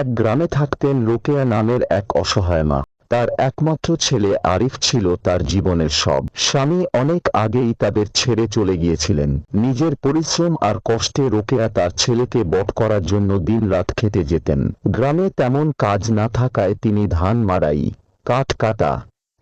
এক গ্রামে থাকতেন রোকেয়া নামের এক অসহায় মা। তার একমাত্র ছেলে আরিফ ছিল তার জীবনের সব। স্বামী অনেক আগেই তাদের ছেড়ে চলে গিয়েছিলেন। নিজের পরিশ্রম আর কষ্টে রোকেয়া তার ছেলেকে বট করার জন্য দিনরাত খেতে যেতেন। গ্রামে তেমন কাজ না থাকায় তিনি ধান মারাই কাঠ কাটা,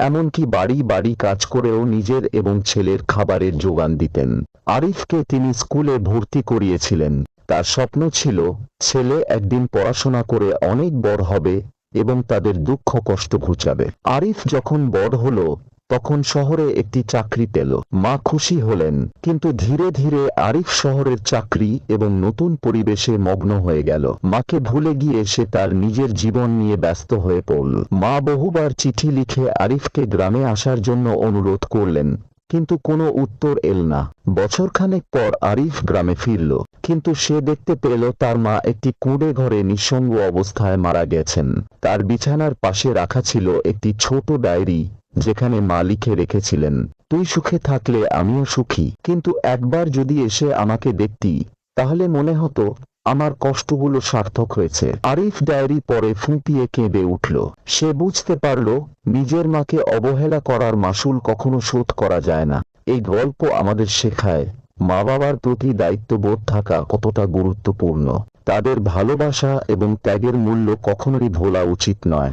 এমনকি বাড়ি বাড়ি কাজ করেও নিজের এবং ছেলের খাবারের যোগান দিতেন। আরিফকে তিনি স্কুলে ভর্তি করিয়েছিলেন। তার স্বপ্ন ছিল, ছেলে একদিন পড়াশোনা করে অনেক বড় হবে এবং তাদের দুঃখ কষ্ট ঘুচাবে। আরিফ যখন বড় হলো, তখন শহরে একটি চাকরি পেল। মা খুশি হলেন, কিন্তু ধীরে ধীরে আরিফ শহরের চাকরি এবং নতুন পরিবেশে মগ্ন হয়ে গেল। মাকে ভুলে গিয়ে সে তার নিজের জীবন নিয়ে ব্যস্ত হয়ে পড়ল। মা বহুবার চিঠি লিখে আরিফকে গ্রামে আসার জন্য অনুরোধ করলেন কিন্তু কোনো উত্তর এল না। বছরখানেক পর আরিফ গ্রামে ফিরল, কিন্তু সে দেখতে পেল তার মা একটি কুঁড়ে ঘরে নিঃসঙ্গ অবস্থায় মারা গেছেন। তার বিছানার পাশে রাখা ছিল একটি ছোট ডায়েরি, যেখানে মা লিখে রেখেছিলেন, তুই সুখে থাকলে আমিও সুখী, কিন্তু একবার যদি এসে আমাকে দেখতি, তাহলে মনে হতো আমার কষ্টগুলো সার্থক হয়েছে। আরিফ ডায়েরি পরে ফুঁপিয়ে কেঁদে উঠল। সে বুঝতে পারল, নিজের মাকে অবহেলা করার মাসুল কখনো শোধ করা যায় না। এই গল্প আমাদের শেখায় মা বাবার প্রতি দায়িত্ববোধ থাকা কতটা গুরুত্বপূর্ণ। তাদের ভালোবাসা এবং ত্যাগের মূল্য কখনোই ভোলা উচিত নয়।